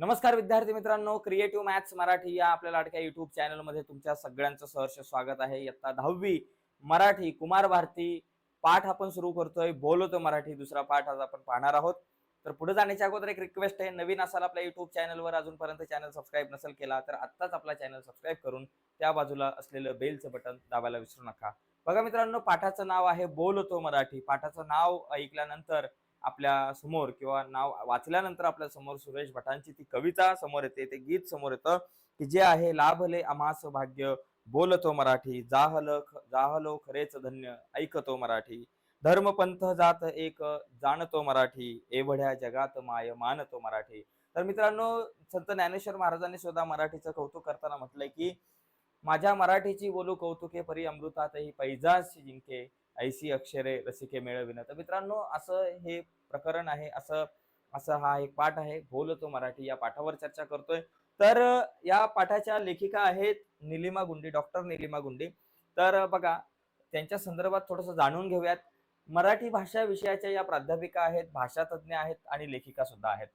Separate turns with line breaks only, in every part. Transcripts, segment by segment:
नमस्कार विद्यार्थी मित्रांनो क्रिएटिव्ह मॅथ्स मराठी या आपल्या लाडक्या युट्यूब चॅनलमध्ये तुमच्या सगळ्यांचं सहर्ष स्वागत आहे. इयत्ता दहावी मराठी कुमार भारती पाठ आपण सुरू करतोय. बोलतो मराठी दुसरा पाठ आज आपण पाहणार आहोत. तर पुढे जाण्याच्या अगोदर एक रिक्वेस्ट आहे. नवीन असाल आपल्या युट्यूब चॅनलवर अजूनपर्यंत चॅनल सबस्क्राईब नसेल केला तर आत्ताच आपला चॅनल सबस्क्राईब करून त्या बाजूला असलेलं बेलचं बटन दाबायला विसरू नका. बघा मित्रांनो पाठाचं नाव आहे बोलतो मराठी. पाठाचं नाव ऐकल्यानंतर आपल्यासमोर किंवा नाव वाचल्यानंतर आपल्यासमोर सुरेश भटांची ती कविता समोर येते ते गीत समोर येतं की जे आहे लाभले आम्हास भाग्य बोलतो मराठी जाहल जाहलो खरेच धन्य ऐकतो मराठी. धर्मपंथ जात एक जाणतो मराठी एवढ्या जगात माय मानतो मराठी. तर मित्रांनो संत ज्ञानेश्वर महाराजांनी सुद्धा मराठीचं कौतुक करताना म्हटलंय की माझ्या मराठीची बोलू कौतुके परी अमृतातही पैजाशी जिंके ऐसी अक्षरे रसिके मिळविणं. तर मित्रांनो असं हे प्रकरण आहे. असं असं हा एक पाठ आहे. बोलतो मराठी. या पाठावर चर्चा करतोय. तर या पाठाच्या लेखिका आहेत निलिमा गुंडी डॉक्टर निलिमा गुंडी. तर बघा त्यांच्या संदर्भात थोडंसं जाणून घेऊयात. मराठी भाषा विषयाच्या या प्राध्यापिका आहेत भाषा तज्ज्ञ आहेत आणि लेखिका सुद्धा आहेत.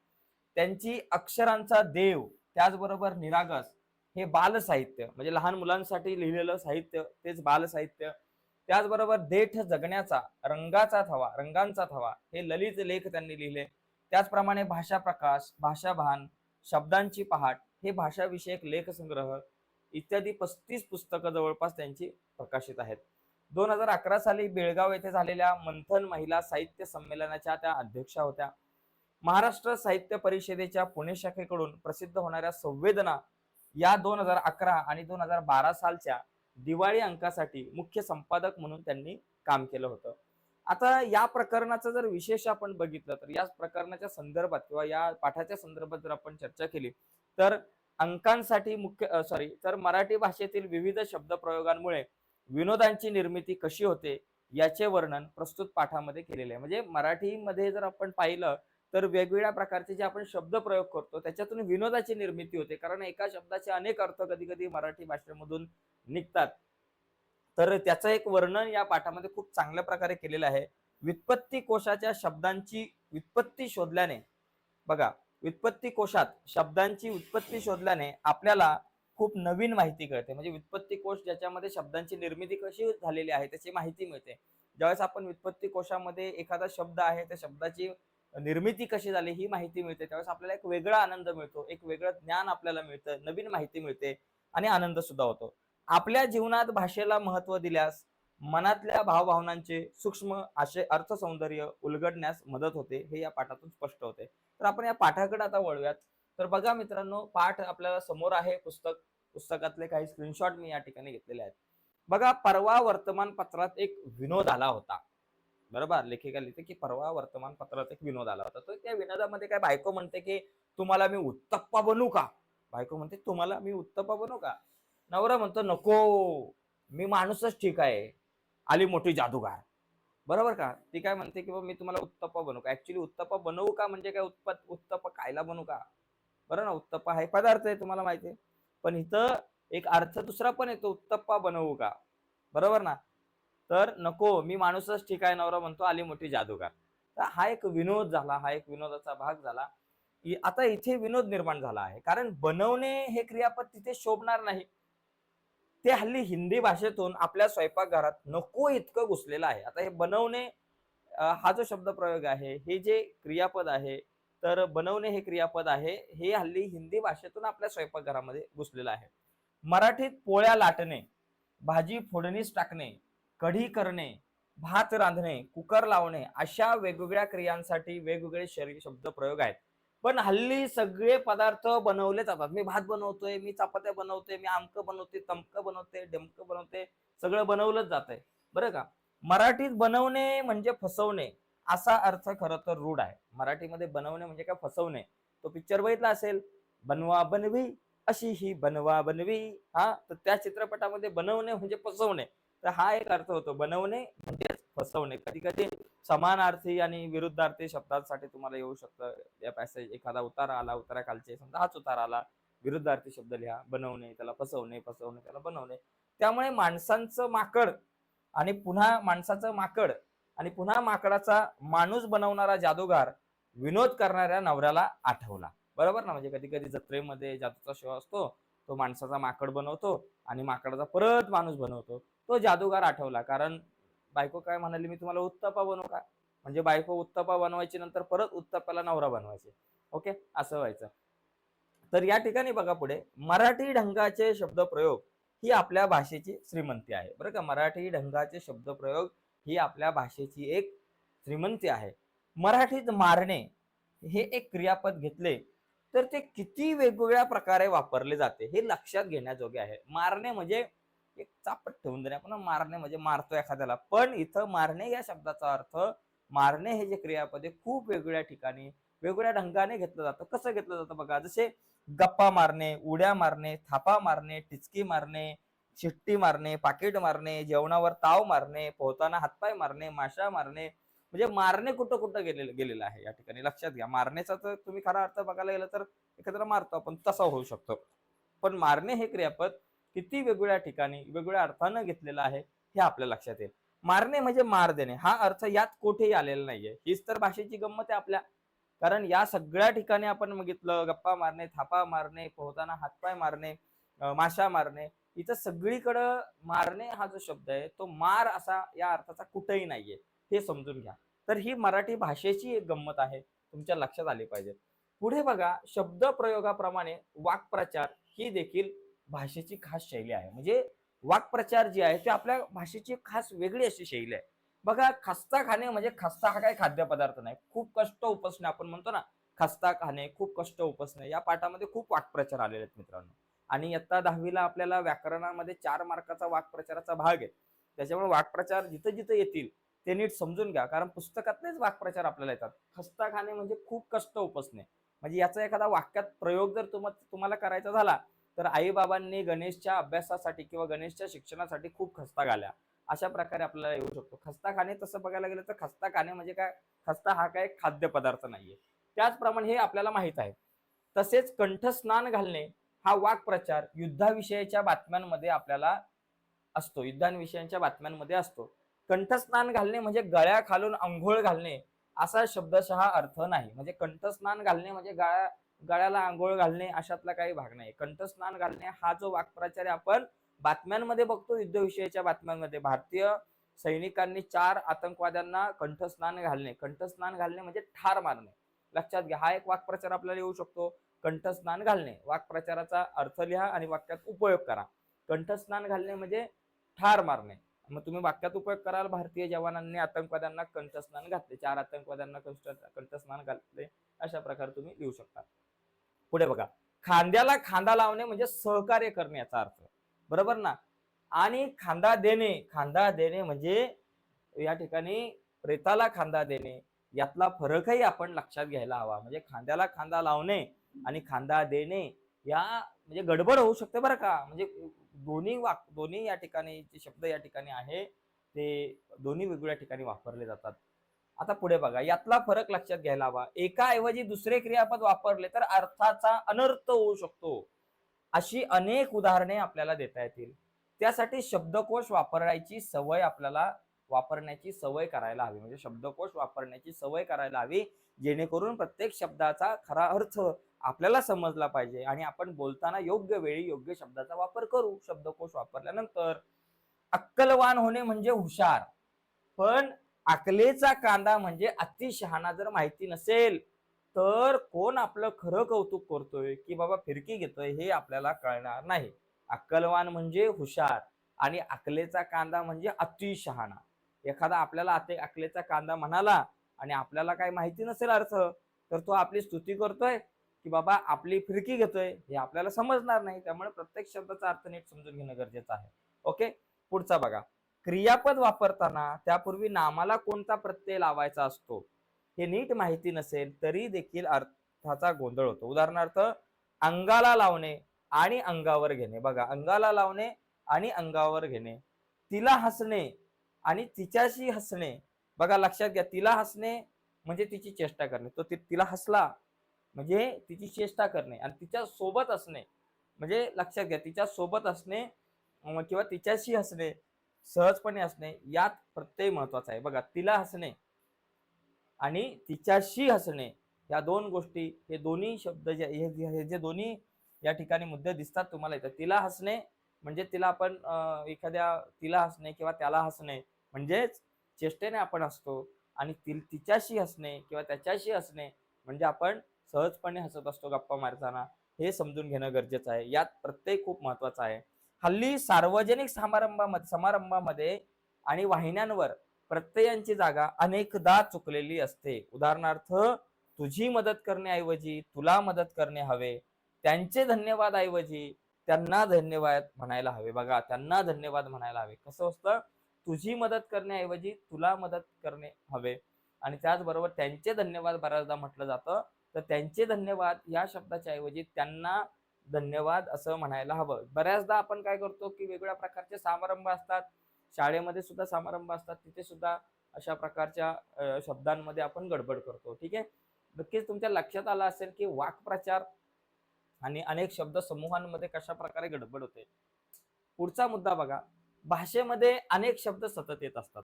त्यांची अक्षरांचा देव त्याचबरोबर निरागस हे बालसाहित्य म्हणजे लहान मुलांसाठी लिहिलेलं साहित्य तेच बालसाहित्य त्याचबरोबर देठ जगण्याचा रंगाचा थवा रंगांचा थवा हे ललित लेख त्यांनी लिहिले. त्याचप्रमाणे भाषा प्रकाश भाषाभान शब्दांची पहाट हे भाषाविषयक लेखसंग्रह इत्यादी पस्तीस पुस्तकं जवळपास त्यांची प्रकाशित आहेत. दोन हजार अकरा साली बेळगाव येथे झालेल्या मंथन महिला साहित्य संमेलनाच्या त्या अध्यक्षा होत्या. महाराष्ट्र साहित्य परिषदेच्या पुणे शाखेकडून प्रसिद्ध होणाऱ्या संवेदना या दोन हजार अकरा आणि दोन हजार बारा सालच्या दिवाळी अंकासाठी मुख्य संपादक म्हणून त्यांनी काम केलं होतं. आता या प्रकरणाचं जर विशेष आपण बघितलं तर या प्रकरणाच्या संदर्भात किंवा या पाठाच्या संदर्भात जर आपण चर्चा केली तर अंकांसाठी मुख्य सॉरी तर मराठी भाषेतील विविध शब्दप्रयोगांमुळे विनोदांची निर्मिती कशी होते याचे वर्णन प्रस्तुत पाठामध्ये केलेले आहे. म्हणजे मराठीमध्ये जर आपण पाहिलं तर वेगवेगळ्या प्रकारचे जे आपण शब्द प्रयोग करतो त्याच्यातून विनोदाची निर्मिती होते. कारण एका शब्दाचे अनेक अर्थ कधी कधी मराठी भाषेमधून निघतात. तर त्याचं एक वर्णन या पाठामध्ये खूप चांगल्या प्रकारे केलेलं आहे. व्युत्पत्ती कोशाच्या शब्दांची व्युत्पत्ती शोधल्याने बघा व्युत्पत्ती कोशात शब्दांची उत्पत्ती शोधल्याने आपल्याला खूप नवीन माहिती कळते. म्हणजे व्युत्पत्ती कोश ज्याच्यामध्ये शब्दांची निर्मिती कशी झालेली आहे त्याची माहिती मिळते. ज्यावेळेस आपण व्युत्पत्ती कोशामध्ये एखादा शब्द आहे त्या शब्दाची निर्मिती कशी झाली ही माहिती मिळते. त्यावेळेस आपल्याला एक वेगळा आनंद मिळतो एक वेगळं ज्ञान आपल्याला मिळतं नवीन माहिती मिळते आणि आनंद सुद्धा होतो. आपल्या जीवनात भाषेला महत्त्व दिल्यास मनातल्या भावभावनांचे सूक्ष्म आशय अर्थसौंदर्य उलगडण्यास मदत होते हे या पाठातून स्पष्ट होते. तर आपण या पाठाकडे आता वळूयात. तर बघा मित्रांनो पाठ आपल्याला समोर आहे पुस्तक पुस्तकातले काही स्क्रीनशॉट मी या ठिकाणी घेतलेले आहेत. बघा परवा वर्तमानपत्रात एक विनोद आला होता. बरोबर? लेखिका लिहिते की परवा वर्तमानपत्रात एक विनोद आला होता. तर त्या विनोदामध्ये काय बायको म्हणते की तुम्हाला मी उत्तप्पा बनू का? बायको म्हणते तुम्हाला मी उत्तप्पा बनू का? नवरा म्हणतो नको मी माणूसच ठीक आहे. आली मोठी जादूगार. बरोबर का? ती काय म्हणते की बाबा मी तुम्हाला उत्तप्पा बनवू का? ऍक्च्युली उत्तप्पा बनवू का? म्हणजे काय उत्पत उत्तप्पा खायला बनवू का? बरं ना उत्तप्पा हा पदार्थ आहे तुम्हाला माहिती आहे. पण इथं एक अर्थ दुसरा पण येतो उत्तप्पा बनवू का? बरोबर ना? तर नको मी माणूसच ठीक आहे नवरा म्हणतो आली मोठी जादूगार. तर हा एक विनोद झाला हा एक विनोदाचा भाग झाला. आता इथे विनोद निर्माण झाला आहे. कारण बनवणे हे क्रियापद तिथे शोभणार नाही. ते हल्ली हिंदी भाषेतून आपल्या स्वयंपाकघरात नको इतकं घुसलेलं आहे. आता हे बनवणे हा जो शब्द प्रयोग आहे हे जे क्रियापद आहे तर बनवणे हे क्रियापद आहे हे हल्ली हिंदी भाषेतून आपल्या स्वयंपाकघरामध्ये घुसलेलं आहे. मराठीत पोळ्या लाटणे भाजी फोडणीस टाकणे कढी करणे भात रांधणे कुकर लावणे अशा वेगवेगळ्या क्रियांसाठी वेगवेगळे शरीर शब्द प्रयोग आहेत. पण हल्ली सगळे पदार्थ बनवले जातात. मी भात बनवतोय मी चपात्या बनवतोय मी आमकं बनवते तमकं बनवते डमक बनवते सगळं बनवलंच जात आहे बरं का? मराठीत बनवणे म्हणजे फसवणे असा अर्थ खरं तर रूढ आहे. मराठीमध्ये बनवणे म्हणजे काय? फसवणे. तो पिक्चर बघितला असेल? बनवा बनवी अशी ही बनवा बनवी. हा? तर त्या चित्रपटामध्ये बनवणे म्हणजे फसवणे. तर हा एक अर्थ होतो. बनवणे म्हणजेच फसवणे. कधी कधी समानार्थी आणि विरुद्धार्थी शब्दांसाठी तुम्हाला येऊ शकतं. या पॅसेज एखादा उतारा आला उतारा खालचे समजा हाच उतारा आला विरुद्धार्थी शब्द लिहा बनवणे त्याला फसवणे फसवणे त्याला बनवणे. त्यामुळे माणसांचं माकड आणि पुन्हा माणसाचं माकड आणि पुन्हा माकडाचा माणूस बनवणारा जादूगार विनोद करणाऱ्या नवऱ्याला आठवला. बरोबर ना? म्हणजे कधी कधी जत्रेमध्ये जादूचा शो असतो तो माणसाचा माकड बनवतो आणि माकडाचा परत माणूस बनवतो. तो जादूगार आठवला. कारण बायको काय म्हणाली मी तुम्हाला उत्तपा बनवू का? म्हणजे बायको उत्तपा बनवायची नंतर परत उत्तपाला नवरा बनवायचे. ओके? असं व्हायचं. तर या ठिकाणी बघा पुढे मराठी ढंगाचे शब्दप्रयोग ही आपल्या भाषेची श्रीमंती आहे. बरं का? मराठी ढंगाचे शब्दप्रयोग ही आपल्या भाषेची एक श्रीमंती आहे. मराठीत मारणे हे एक क्रियापद घेतले तर ते किती वेगवेगळ्या प्रकारे वापरले जाते हे लक्षात घेण्याजोगे आहे. मारणे म्हणजे एक चापट ठेवून देणे आपण मारणे म्हणजे मारतो एखाद्याला पण इथं मारणे या शब्दाचा अर्थ मारणे हे जे क्रियापद आहे खूप वेगवेगळ्या ठिकाणी वेगवेगळ्या ढंगाने घेतलं जातं. कसं घेतलं जातं बघा? जसे गप्पा मारणे उड्या मारणे थापा मारणे टिचकी मारणे शिट्टी मारणे पाकिट मारणे जेवणावर ताव मारणे पोहताना हातपाय मारणे माशा मारणे म्हणजे मारणे कुठं कुठं गेलेलं गेलेलं आहे या ठिकाणी. लक्षात घ्या मारण्याचा तर तुम्ही खरा अर्थ बघायला गेलं तर एखाद्याला मारतो आपण तसा होऊ शकतो. पण मारणे हे क्रियापद किती वेगवेगळ्या ठिकाणी वेगवेगळ्या अर्थानं घेतलेलं आहे हे आपल्या लक्षात येईल. मारणे म्हणजे मार देणे हा अर्थ यात कुठेही आलेला नाहीये. हीच तर भाषेची गंमत आहे आपल्या. कारण या सगळ्या ठिकाणी आपण बघितलं गप्पा मारणे थापा मारणे पोहताना हातपाय मारणे माशा मारणे इथं सगळीकडं मारणे हा जो शब्द आहे तो मार असा या अर्थाचा कुठेही नाहीये. हे समजून घ्या. तर ही मराठी भाषेची एक गंमत आहे तुमच्या लक्षात आली पाहिजे. पुढे बघा शब्द प्रयोगाप्रमाणे वाक्प्रचार ही देखील भाषेची खास शैली आहे. म्हणजे वाक्प्रचार जे आहे ते आपल्या भाषेची खास वेगळी अशी शैली आहे. बघा खस्ता खाणे म्हणजे खस्ता हा काही खाद्यपदार्थ नाही. खूप कष्ट उपसणे आपण म्हणतो ना खस्ता खाणे खूप कष्ट उपसणे या पाठामध्ये खूप वाक्प्रचार आलेले आहेत मित्रांनो. आणि इयत्ता दहावीला आपल्याला व्याकरणामध्ये चार मार्काचा वाक्प्रचाराचा भाग आहे. त्याच्यामुळे वाक्प्रचार जिथं जिथं येतील ते नीट समजून घ्या. कारण पुस्तकातलेच वाक्प्रचार आपल्याला येतात. खस्ता खाणे म्हणजे खूप कष्ट उपसणे म्हणजे याचा एखादा वाक्यात प्रयोग जर तुम तुम्हाला करायचा झाला तर आईबाबांनी गणेशच्या अभ्यासासाठी किंवा गणेशच्या शिक्षणासाठी खूप खस्ता घाल्या. अशा प्रकारे आपल्याला येऊ शकतो. खस्ता खाणे तसं बघायला गेलं तर खस्ता खाणे म्हणजे काय? खस्ता हा काय? खाद्यपदार्थ नाहीये. त्याचप्रमाणे हे आपल्याला माहीत आहे. तसेच कंठस्नान घालणे हा वाक्प्रचार युद्धाविषयीच्या बातम्यांमध्ये आपल्याला असतो. युद्धांविषयीच्या बातम्यांमध्ये असतो. कंठस्नान घालणे म्हणजे गळ्या खालून अंघोळ घालणे असा शब्दशः अर्थ नाही. म्हणजे कंठस्नान घालणे म्हणजे गळ्या गळ्याला आंघोळ घालणे अशातला काही भाग नाही. कंठस्नान घालणे हा जो वाक्प्रचार आपण बातम्यांमध्ये बघतो युद्धविषयीच्या बातम्यांमध्ये. भारतीय सैनिकांनी चार आतंकवाद्यांना कंठस्नान घालणे. कंठस्नान घालणे म्हणजे ठार मारणे. लक्षात घ्या हा एक वाक्प्रचार आपल्याला येऊ शकतो. कंठस्नान घालणे. वाक्प्रचाराचा अर्थ लिहा आणि वाक्यात उपयोग करा. कंठस्नान घालणे म्हणजे ठार मारणे. मग तुम्ही वाक्यात उपयोग कराल भारतीय जवानांनी आतंकवाद्यांना कंठस्नान घातले. चार आतंकवाद्यांना कंठ कंठस्नान घातले. अशा प्रकारे तुम्ही लिहू शकता. पुढे बघा. खांद्याला खांदा लावणे म्हणजे सहकार्य करणे याचा अर्थ. बरोबर ना? आणि खांदा देणे खांदा देणे म्हणजे या ठिकाणी प्रेताला खांदा देणे. यातला फरकही आपण लक्षात घ्यायला हवा. म्हणजे खांद्याला खांदा लावणे आणि खांदा देणे या म्हणजे गडबड होऊ शकते बरं का? म्हणजे दोन्ही वाक दोन्ही या ठिकाणी जे शब्द या ठिकाणी आहे. ते दोन्ही वेगवेगळ्या ठिकाणी वापरले जातात. आता पुढे बघा यातला फरक लक्षात घ्यायला हवा. एका ऐवजी दुसरे क्रियापद वापरले तर अर्थाचा अनर्थ होऊ शकतो. अशी अनेक उदाहरणे आपल्याला देता येतील. त्यासाठी शब्दकोश वापरायची सवय आपल्याला वापरण्याची सवय करायला हवी. म्हणजे शब्दकोश वापरण्याची सवय करायला हवी जेणेकरून प्रत्येक शब्दाचा खरा अर्थ आपल्याला समजला पाहिजे आणि आपण बोलताना योग्य वेळी योग्य शब्दाचा वापर करू शब्दकोश वापरल्यानंतर. अक्कलवान होणे म्हणजे हुशार. पण अकलेचा कांदा म्हणजे अतिशहाणा जर माहिती नसेल तर कोण आपलं खरं कौतुक करतोय की बाबा फिरकी घेतोय हे आपल्याला कळणार नाही. अक्कलवान म्हणजे हुशार आणि अकलेचा कांदा म्हणजे अतिशहाणा एखादा आपल्याला अति अकलेचा कांदा म्हणाला आणि आपल्याला काही माहिती नसेल अर्थ तर तो आपली स्तुती करतोय की बाबा आपली फिरकी घेतोय हे आपल्याला समजणार नाही. त्यामुळे प्रत्येक शब्दाचा अर्थ नीट समजून घेणं गरजेचं आहे. ओके? पुढचा बघा. क्रियापद वापरताना त्यापूर्वी नामाला कोणता प्रत्यय लावायचा असतो? हे नीट माहिती नसेल तरी देखील अर्थाचा गोंधळ होतो. उदाहरणार्थ अंगाला लावणे आणि अंगावर घेणे. बघा अंगाला लावणे आणि अंगावर घेणे. तिला हसणे आणि तिच्याशी हसणे. बघा लक्षात घ्या तिला हसणे म्हणजे तिची चेष्टा करणे. तो ति- तिला हसला म्हणजे तिची चेष्टा करणे आणि तिच्या सोबत असणे म्हणजे लक्षात घ्या तिच्या सोबत असणे किंवा तिच्याशी हसणे सहजपणे असणे यात प्रत्यय महत्त्वाचा आहे. बघा तिला हसणे आणि तिच्याशी हसणे या दोन गोष्टी हे दोन्ही शब्द जे हे जे- दोन्ही या ठिकाणी मुद्दे दिसतात तुम्हाला इथं तिला हसणे म्हणजे तिला आपण एखाद्या तिला हसणे किंवा त्याला हसणे म्हणजेच चेष्टेने आपण हसतो आणि ति तिच्याशी हसणे किंवा त्याच्याशी हसणे म्हणजे आपण सहजपणे हसत असतो गप्पा मारताना. हे समजून घेणं गरजेचं आहे. यात प्रत्येक खूप महत्त्वाचा आहे. हल्ली सार्वजनिक समारंभामध्ये समारंभामध्ये आणि वाहिन्यांवर प्रत्ययांची जागा अनेकदा चुकलेली असते. उदाहरणार्थ तुझी मदत करण्याऐवजी तुला मदत करणे हवे त्यांचे धन्यवाद ऐवजी त्यांना धन्यवाद म्हणायला हवे. बघा त्यांना धन्यवाद म्हणायला हवे. कसं असतं? तुझी मदत करण्याऐवजी तुला मदत करणे हवे. आणि त्याचबरोबर त्यांचे धन्यवाद बऱ्याचदा म्हटलं जातं. तर त्यांचे धन्यवाद या शब्दाच्या ऐवजी त्यांना धन्यवाद असं म्हणायला हवं. बऱ्याचदा आपण काय करतो की वेगवेगळ्या प्रकारचे समारंभ असतात. शाळेमध्ये सुद्धा समारंभ असतात. तिथे सुद्धा अशा प्रकारच्या शब्दांमध्ये आपण गडबड करतो. ठीक आहे? नक्कीच तुमच्या लक्षात आलं असेल की वाक्प्रचार आणि अनेक शब्द समूहांमध्ये कशा प्रकारे गडबड होते. पुढचा मुद्दा बघा. भाषेमध्ये अनेक शब्द सतत येत असतात.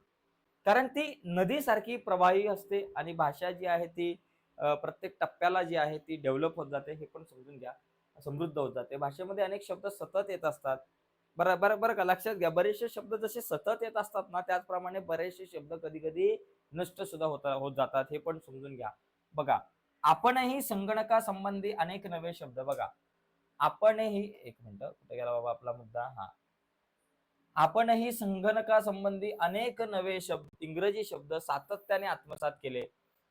कारण ती नदीसारखी प्रवाही असते आणि भाषा जी आहे ती प्रत्येक टप्प्याला जी आहे ती डेव्हलप होत जाते हे पण समजून घ्या. समृद्ध होत जाते भाषेमध्ये अनेक शब्द सतत येत असतात. बरं बरं बरं का? लक्षात घ्या बरेचसे शब्द जसे सतत येत असतात ना त्याचप्रमाणे बरेचसे शब्द कधी कधी नष्ट सुद्धा होता होत जातात. हे पण समजून घ्या. बघा आपणही संगणकासंबंधी अनेक नवे शब्द बघा. आपणही एक मिनिट कुठे गेला बाबा आपला मुद्दा? हा. आपणही संगणकासंबंधी अनेक नवे शब्द इंग्रजी शब्द सातत्याने आत्मसात केले.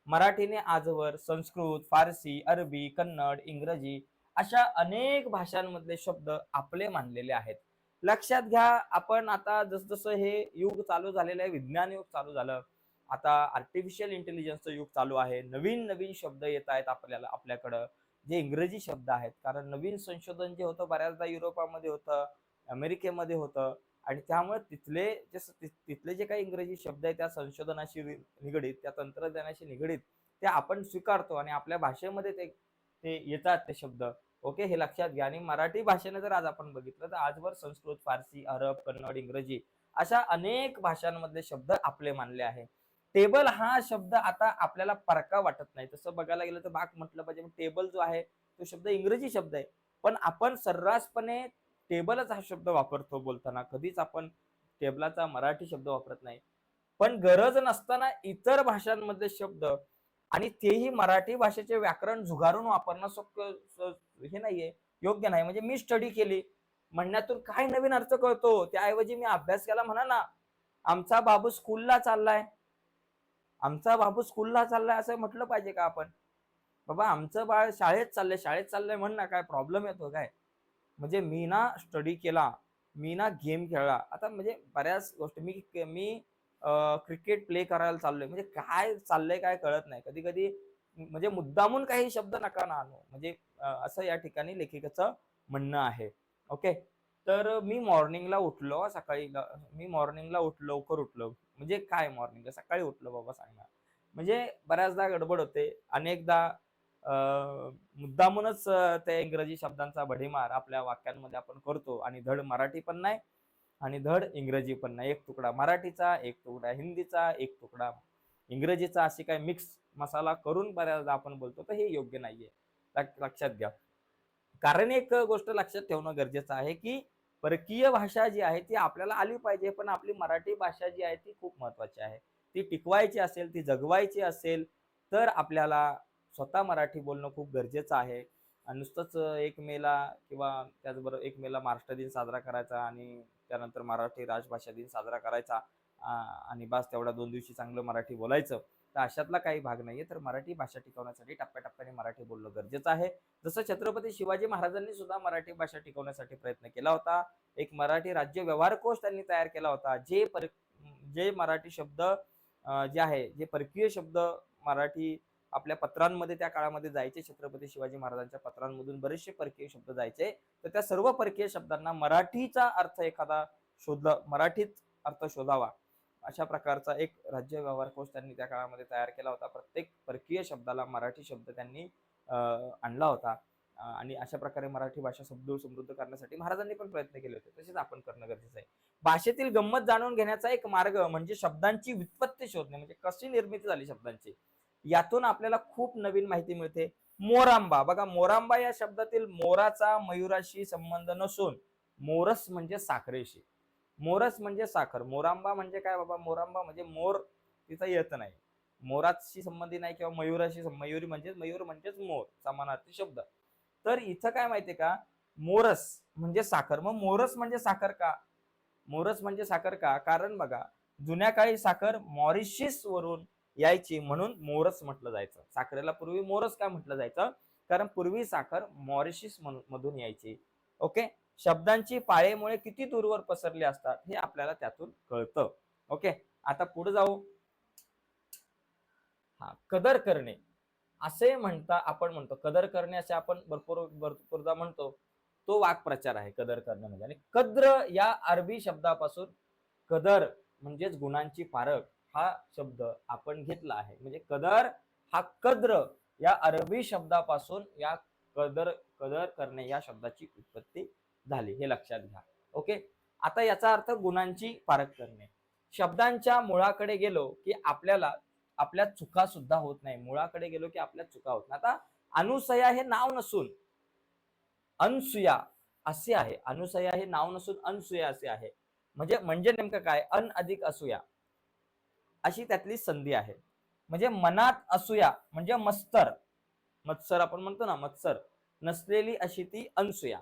मराठीने आजवर संस्कृत फारसी अरबी कन्नड इंग्रजी अशा अनेक भाषांमधले शब्द आपले मानलेले आहेत. लक्षात घ्या आपण आता जसजसं हे युग चालू झालेलं आहे विज्ञान युग चालू झालं आता आर्टिफिशियल इंटेलिजन्सचं युग चालू आहे नवीन नवीन शब्द येत आहेत आपल्याला आपल्याकडं जे इंग्रजी शब्द आहेत कारण नवीन संशोधन जे होतं बऱ्याचदा युरोपामध्ये होतं अमेरिकेमध्ये होतं आणि त्यामुळे तिथले जे तिथले जे काही इंग्रजी शब्द आहेत त्या संशोधनाशी निगडीत त्या तंत्रज्ञानाशी निगडीत ते आपण स्वीकारतो आणि आपल्या भाषेमध्ये ते ते येतात ते शब्द. ओके हे लक्षात घ्या. आणि मराठी भाषेने जर आज आपण बघितलं तर आजवर संस्कृत फारसी अरब कन्नड इंग्रजी अशा अनेक भाषांमधले शब्द आपले मानले आहे. टेबल हा शब्द आता आपल्याला परका वाटत नाही. तसं बघायला गेलं तर बाक म्हटलं पाहिजे टेबल जो आहे तो शब्द इंग्रजी शब्द आहे. पण आपण सर्रासपणे टेबलच हा शब्द वापरतो बोलताना. कधीच आपण टेबलाचा मराठी शब्द वापरत नाही. पण गरज नसताना इतर भाषांमधले शब्द आणि तेही मराठी भाषेचे व्याकरण झुगारून वापरणं सोप- हे नाहीये योग्य नाही. म्हणजे मी स्टडी केली म्हणण्यातून काय नवीन अर्थ कळतो? त्याऐवजी मी अभ्यास केला म्हणा ना आमचा बाबू स्कूलला चाललाय. आमचा बाबू स्कूलला चाललाय असं म्हटलं पाहिजे का आपण? बाबा आमचं बाळ शाळेत चाललंय शाळेत चाललंय म्हण ना काय प्रॉब्लेम येतो काय? म्हणजे मी ना स्टडी केला मी ना गेम खेळला. आता म्हणजे बऱ्याच गोष्टी मी मी क्रिकेट प्ले करायला चाललोय. म्हणजे काय चाललंय काय कळत नाही. कधी कधी म्हणजे मुद्दामून काही शब्द नका ना आणू म्हणजे असं या ठिकाणी लेखिकेचं म्हणणं आहे. ओके? तर मी मॉर्निंगला उठलो. सकाळी मी मॉर्निंगला उठलो लवकर उठलो. म्हणजे काय मॉर्निंगला सकाळी उठलो बाबा सांगा. म्हणजे बऱ्याचदा गडबड होते. अनेकदा मुद्दामूनच त्या इंग्रजी शब्दांचा भडीमार आपल्या वाक्यांमध्ये आपण करतो. आणि धड मराठी पण नाही आणि धड इंग्रजी पण नाही. एक तुकडा मराठीचा एक तुकडा हिंदीचा एक तुकडा इंग्रजीचा अशी काय मिक्स मसाला करून बऱ्याचदा आपण बोलतो तर हे योग्य नाहीये. लक्षात घ्या. कारण एक गोष्ट लक्षात ठेवणं गरजेचं आहे की परकीय भाषा जी आहे ती आपल्याला आली पाहिजे पण आपली मराठी भाषा जी आहे ती खूप महत्वाची आहे. ती टिकवायची असेल ती जगवायची असेल तर आपल्याला स्वतः मराठी बोलणं खूप गरजेचं आहे. आणि नुसतंच एक मेला किंवा त्याचबरोबर एक मेला महाराष्ट्र दिन साजरा करायचा आणि त्यानंतर मराठी राजभाषा दिन साजरा करायचा. आणि बस तेवढ्या दोन दिवशी चांगलं मराठी बोलायचं. तर अशातला काही भाग नाहीये. तर मराठी भाषा टिकवण्यासाठी टप्प्याटप्प्याने मराठी बोलणं गरजेचं आहे. जसं छत्रपती शिवाजी महाराजांनी सुद्धा मराठी भाषा टिकवण्यासाठी प्रयत्न केला होता. एक मराठी राज्य व्यवहार कोश त्यांनी तयार केला होता. जे पर जे मराठी शब्द जे आहे जे परकीय शब्द मराठी आपल्या पत्रांमध्ये त्या काळामध्ये जायचे छत्रपती शिवाजी महाराजांच्या पत्रांमधून बरेचसे परकीय शब्द जायचे. तर त्या सर्व परकीय शब्दांना मराठीचा अर्थ एखादा शोधला मराठीत अर्थ शोधावा. अशा प्रकारचा एक राज्य व्यवहार कोश त्यांनी त्या काळामध्ये तयार केला होता. प्रत्येक परकीय शब्दाला मराठी शब्द त्यांनी आणला होता. आणि अशा प्रकारे मराठी भाषा समृद्ध समृद्ध करण्यासाठी महाराजांनी पण प्रयत्न केले होते. तसेच आपण करणं गरजेचं आहे. भाषेतील गंमत जाणून घेण्याचा एक मार्ग म्हणजे शब्दांची व्युत्पत्ती शोधणे म्हणजे कशी निर्मिती झाली शब्दांची? यातून आपल्याला खूप नवीन माहिती मिळते. मोरांबा. बघा मोरांबा या शब्दातील मोराचा मयुराशी संबंध नसून मोरस म्हणजे साखरेशी. मोरस म्हणजे साखर. मोरांबा म्हणजे काय बाबा? मोरांबा म्हणजे मोर तिथं येत नाही. मोराशी संबंधी नाही किंवा मयुराशी मयुरी म्हणजे मयूर म्हणजेच मोर समानार्थी शब्द. तर इथं काय माहितीये का? मोरस म्हणजे साखर. मग मोरस म्हणजे साखर का? मोरस म्हणजे साखर का? कारण बघा जुन्या काळी साखर मॉरिशिस वरून यायची म्हणून मोरस म्हटलं जायचं. साखरेला पूर्वी मोरस काय म्हटलं जायचं? कारण पूर्वी साखर मॉरिशिस मधून यायची. ओके? शब्दांची पाळेमुळे किती दूरवर पसरले असतात हे आपल्याला त्यातून कळतं. ओके? आता पुढे जाऊ. हा कदर करणे. असे म्हणता आपण म्हणतो कदर करणे असे आपण भरपूर भरपूरदा म्हणतो. तो वाक्प्रचार आहे कदर करणे म्हणजे. आणि कद्र या अरबी शब्दापासून कदर म्हणजेच गुणांची पारख. हा शब्द आपण घेतला आहे. म्हणजे कदर हा कद्र या अरबी शब्दापासून या कदर कदर करणे या शब्दाची उत्पत्ती झाली. हे लक्षात घ्या. ओके? आता याचा अर्थ गुणांची पारख करणे. शब्दांच्या मुळाकडे गेलो की आपल्याला आपल्या चुका सुद्धा होत नाही. मुळाकडे गेलो की आपल्या चुका होत नाही. आता अनुसया हे नाव नसून अनसुया असे आहे. अनुसया हे नाव नसून अनसुया असे आहे. म्हणजे म्हणजे नेमकं काय? अन अधिक असूया. अशी त्यातली संधी आहे. म्हणजे मनात असूया म्हणजे मत्सर. मत्सर आपण म्हणतो ना मत्सर. नसलेली अशी ती अनसुया.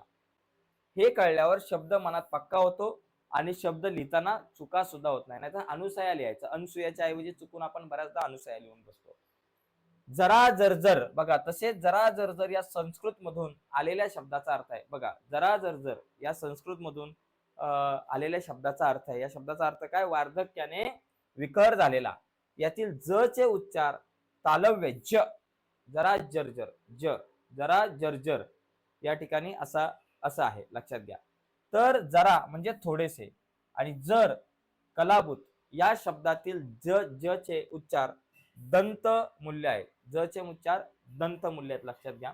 हे कळल्यावर शब्द मनात पक्का होतो आणि शब्द लिहिताना चुका सुद्धा होत नाही. नाहीतर अनुसया लिहायचं. अनसुयाच्या ऐवजी चुकून आपण बऱ्याचदा अनुसया लिहून बसतो. जरा जर्जर. बघा तसेच जरा जर्जर या संस्कृत मधून आलेल्या शब्दाचा अर्थ आहे. बघा जरा जर्जर या संस्कृत मधून आलेल्या शब्दाचा अर्थ आहे. या शब्दाचा अर्थ काय? वार्धक्याने विकर झालेला. यातील ज चे उच्चार तालव्य ज. जरा जर्जर ज. जरा जर्जर या ठिकाणी असा असं आहे. लक्षात घ्या. तर जरा म्हणजे थोडेसे आणि जर कलाभूत. या शब्दातील ज ज चे उच्चार दंत मूल्य आहे ज चे उच्चार दंत मूल्य आहेत. लक्षात घ्या.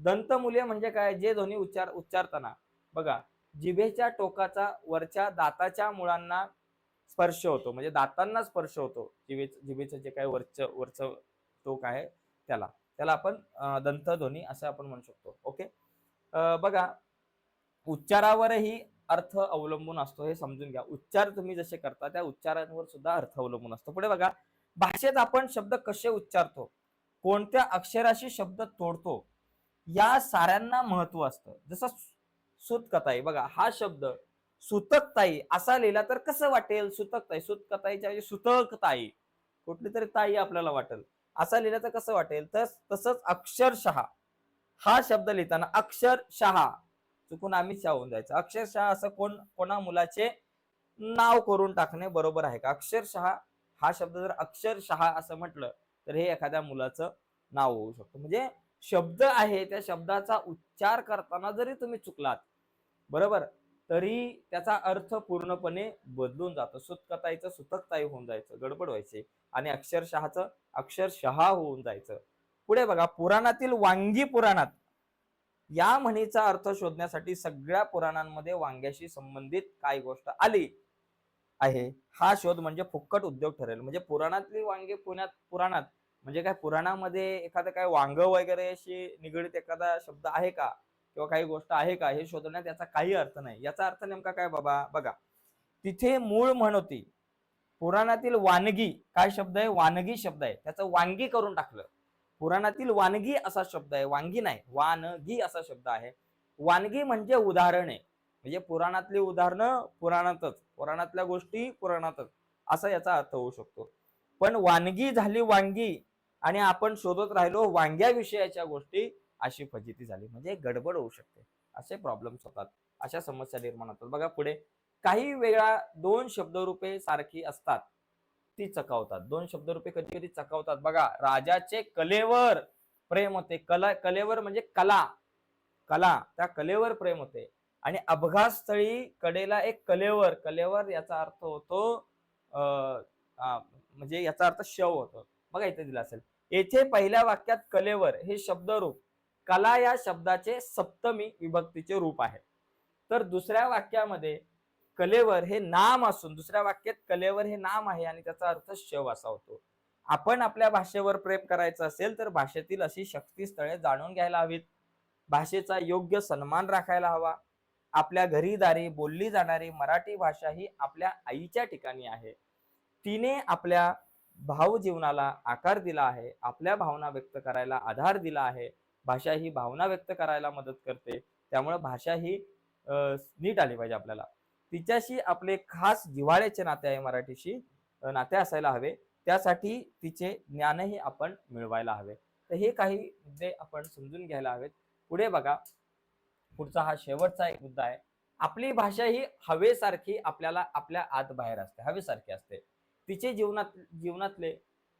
दंत मूल्य म्हणजे काय? जे ध्वनी उच्चार उच्चारताना. बघा जिभेच्या टोकाचा वरच्या दाताच्या मुळांना स्पर्श होतो म्हणजे दातांना स्पर्श होतो जिभे जिभेचं जे काय वरच वरचं टोक आहे त्याला. त्याला आपण दंतध्वनी असं आपण म्हणू शकतो. ओके? अं, बघा उच्चारावरही अर्थ अवलंबून असतो हे समजून घ्या. उच्चार तुम्ही जसे करता त्या उच्चारांवर सुद्धा अर्थ अवलंबून असतो. पुढे बघा भाषेत आपण शब्द कसे उच्चारतो? कोणत्या अक्षराशी शब्द तोडतो? या साऱ्यांना महत्त्व असतं. जसं सुतकताई बघा हा शब्द सुतकताई असा लिहिला तर कसं वाटेल? सुतकताई सुतकताईच्या म्हणजे सुतकताई कुठली तरी ताई आपल्याला वाटेल. असा लिहिला तर कसं वाटेल? तर तसंच अक्षरशः. हा शब्द लिहिताना अक्षरशः चुकून आम्ही शाहून होऊन जायचं. अक्षरशः असं कोण कोणा मुलाचे नाव करून टाकणे बरोबर आहे का? अक्षरशः हा शब्द जर अक्षरशः असं म्हटलं तर हे एखाद्या मुलाचं नाव होऊ शकतं. म्हणजे शब्द आहे त्या शब्दाचा उच्चार करताना जरी तुम्ही चुकलात बरोबर? तरी त्याचा अर्थ पूर्णपणे बदलून जातो. सुतकताईचं सुतकताई होऊन जायचं गडबड व्हायचे आणि अक्षरशहाचं अक्षरशः होऊन जायचं. पुढे बघा पुराणातील वांगी पुराणात या म्हणीचा अर्थ शोधण्यासाठी सगळ्या पुराणांमध्ये वांग्याशी संबंधित काय गोष्ट आली आहे. हा शोध म्हणजे फुक्कट उद्योग ठरेल. म्हणजे पुराणातली वांगे पुण्यात पुराणात म्हणजे काय पुराणामध्ये एखादं काय वांग वगैरे अशी निगडीत एखादा शब्द आहे का? किंवा काही गोष्ट आहे का हे शोधण्यात याचा काही अर्थ नाही. याचा अर्थ नेमका काय बाबा? बघा तिथे मूळ म्हण होती पुराणातील वानगी काय शब्द आहे? वानगी शब्द आहे. त्याचं वांगी करून टाकलं. पुराणातील वानगी असा शब्द आहे. वांगी नाही वानगी असा शब्द आहे. वानगी म्हणजे उदाहरण. आहे म्हणजे पुराणातली उदाहरणं पुराणातच. पुराणातल्या गोष्टी पुराणातच. असा याचा अर्थ होऊ शकतो. पण वानगी झाली वांगी आणि आपण शोधत राहिलो वांग्या विषयाच्या गोष्टी अशी फजिती झाली. म्हणजे गडबड होऊ शकते. असे प्रॉब्लेम्स होतात. अशा समस्या निर्माण होतात. बघा पुढे. काही वेळा दोन शब्दरूपे सारखी असतात. ती चकावतात. दोन शब्दरूपे कधी कधी चकावतात. बघा राजाचे कलेवर प्रेम होते. कला कलेवर म्हणजे कला. कला. त्या कलेवर प्रेम होते. आणि अपघातस्थळी कडेला एक कलेवर. कलेवर याचा अर्थ होतो म्हणजे याचा अर्थ शव होतो. बघा इथे दिला असेल. येथे पहिल्या वाक्यात कलेवर हे शब्दरूप कला या शब्दाचे सप्तमी विभक्तीचे रूप आहे. तर दुसऱ्या वाक्यामध्ये कलेवर हे नाम असून दुसऱ्या वाक्यात कलेवर हे नाम आहे आणि त्याचा अर्थ शव असा होतो. आपण आपल्या भाषेवर प्रेम करायचं असेल तर भाषेतील अशी शक्ती स्थळे जाणून घ्यायला हवीत. भाषेचा योग्य सन्मान राखायला हवा. आपल्या घरी दारी बोलली जाणारी मराठी भाषा ही आपल्या आईच्या ठिकाणी आहे. तिने आपल्या भावजीवनाला आकार दिला आहे आपल्या भावना व्यक्त करायला आधार दिला आहे. भाषा ही भावना व्यक्त करायला मदत करते. त्यामुळे भाषा ही नीट आली पाहिजे आपल्याला. तिच्याशी आपले खास जिव्हाळ्याचे नाते आहे मराठीशी नाते असायला हवे. त्यासाठी तिचे ज्ञानही आपण मिळवायला हवे. तर हे काही मुद्दे आपण समजून घ्यायला हवेत. पुढे बघा. पुढचा हा शेवटचा एक मुद्दा आहे. आपली भाषा ही हवेसारखी आपल्याला आपल्या आत बाहेर असते हवेसारखी असते. तिचे जीवनात जीवनातले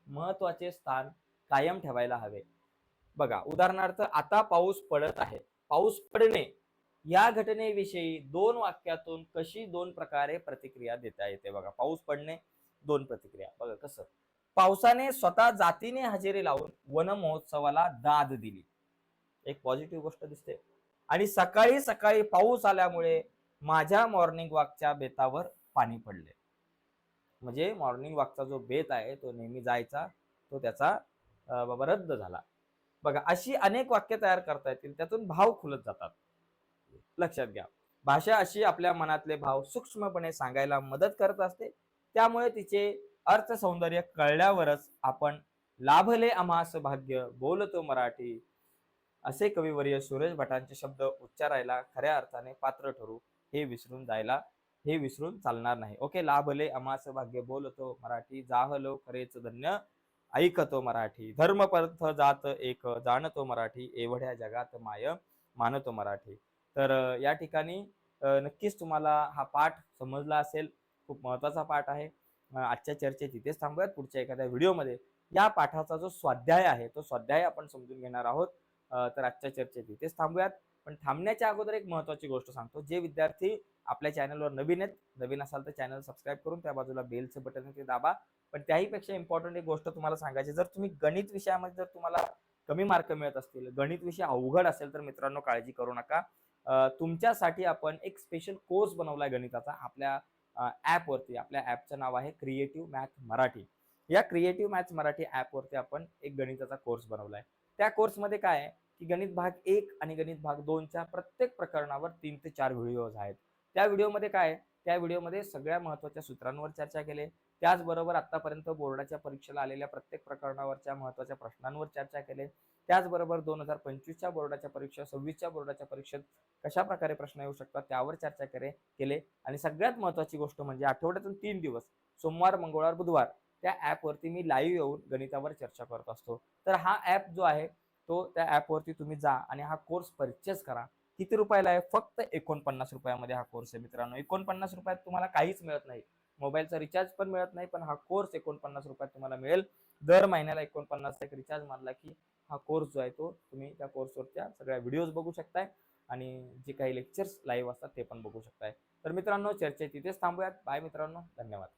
महत्त्वाचे स्थान कायम ठेवायला हवे. बघा उदाहरणार्थ आता पाऊस पडत आहे. पाऊस पडणे या घटनेविषयी दोन वाक्यातून कशी दोन प्रकारे प्रतिक्रिया देता येते बघा. पाऊस पडणे दोन प्रतिक्रिया. बघा कसं? पावसाने स्वतः जातीने हजेरी लावून वन महोत्सवाला दाद दिली. एक पॉझिटिव्ह गोष्ट दिसते. आणि सकाळी सकाळी पाऊस आल्यामुळे माझ्या मॉर्निंग वॉकच्या बेतावर पाणी पडले. म्हणजे मॉर्निंग वॉकचा जो बेत आहे तो नेहमी जायचा तो त्याचा बाबा रद्द झाला. बघा अशी अनेक वाक्य तयार करता येतील त्यातून भाव खुलत जातात. लक्षात घ्या. भाषा अशी आपल्या मनातले भाव सूक्ष्मपणे सांगायला मदत करत असते. त्यामुळे तिचे अर्थ सौंदर्य कळल्यावरच आपण लाभले आम्हास भाग्य बोलतो मराठी. असे कविवर्य सुरेश भटांचे शब्द उच्चारायला खऱ्या अर्थाने पात्र ठरू हे विसरून जायला हे विसरून चालणार नाही. ओके लाभले आम्हास भाग्य बोलतो मराठी. जाहलो खरेच धन्य. ऐकतो मराठी. धर्मपर्थ जात एक जाणतो मराठी एवढ्या जगात माय मानतो मराठी. तर या ठिकाणी नक्कीच तुम्हाला हा पाठ समजला असेल. खूप महत्त्वाचा पाठ आहे. आजच्या चर्चेत तिथेच थांबूयात. पुढच्या एखाद्या व्हिडिओमध्ये या पाठाचा जो स्वाध्याय आहे तो स्वाध्याय आपण समजून घेणार आहोत. तर आजच्या चर्चेत इथेच थांबूयात. पण थांबण्याच्या अगोदर एक महत्वाची गोष्ट सांगतो. जे विद्यार्थी आपल्या चॅनलवर नवीन आहेत नवीन असाल तर चॅनल सबस्क्राईब करून त्या बाजूला बेलचं बटन ते दाबा. पण त्याहीपेक्षा इम्पॉर्टंट एक गोष्ट तुम्हाला सांगायची जर तुम्ही गणित विषयामध्ये जर तुम्हाला कमी मार्क मिळत असतील गणित विषय अवघड असेल तर मित्रांनो काळजी करू नका. तुमच्यासाठी आपण एक स्पेशल कोर्स बनवलाय गणिताचा आपल्या ॲपवरती आपल्या ॲपचं नाव आहे क्रिएटिव्ह मॅथ मराठी या क्रिएटिव्ह मॅथ्स मराठी ॲपवरती आपण एक गणिताचा कोर्स बनवलाय. त्या कोर्समध्ये काय आहे की गणित भाग एक आणि गणित भाग दोनच्या प्रत्येक प्रकरणावर तीन ते चार व्हिडिओज आहेत. त्या व्हिडिओमध्ये काय आहे? त्या व्हिडिओमध्ये सगळ्या महत्त्वाच्या सूत्रांवर चर्चा केली. त्याचबरोबर आतापर्यंत बोर्डाच्या परीक्षेला आलेल्या प्रत्येक प्रकरणावरच्या महत्त्वाच्या प्रश्नांवर चर्चा केली. त्याचबरोबर दोन हजार पंचवीसच्या बोर्डाच्या परीक्षा सव्वीसच्या बोर्डाच्या परीक्षेत कशा प्रकारे प्रश्न येऊ शकतात त्यावर चर्चा करे केले. आणि सगळ्यात महत्वाची गोष्ट म्हणजे आठवड्यातून तीन दिवस सोमवार मंगळवार बुधवार त्या ॲपवरती मी लाईव्ह येऊन गणितावर चर्चा करत असतो. तर हा ॲप जो आहे तो त्या ॲपवरती तुम्ही जा आणि हा कोर्स परचेस करा. किती रुपयाला आहे? फक्त एकोणपन्नास रुपयामध्ये हा कोर्स आहे मित्रांनो. एकोणपन्नास रुपयात तुम्हाला काहीच मिळत नाही. मोबाईलचा रिचार्ज पण मिळत नाही पण हा कोर्स एकोणपन्नास रुपयात तुम्हाला मिळेल. दर महिन्याला एकोणपन्नास एक रिचार्ज मारला की हा कोर्स जो आहे तो तुम्ही त्या कोर्सवरच्या सगळ्या व्हिडिओज बघू शकताय आणि जे काही लेक्चर्स लाईव्ह असतात ते पण बघू शकताय. तर मित्रांनो चर्चेत तिथेच थांबूयात. बाय मित्रांनो. धन्यवाद.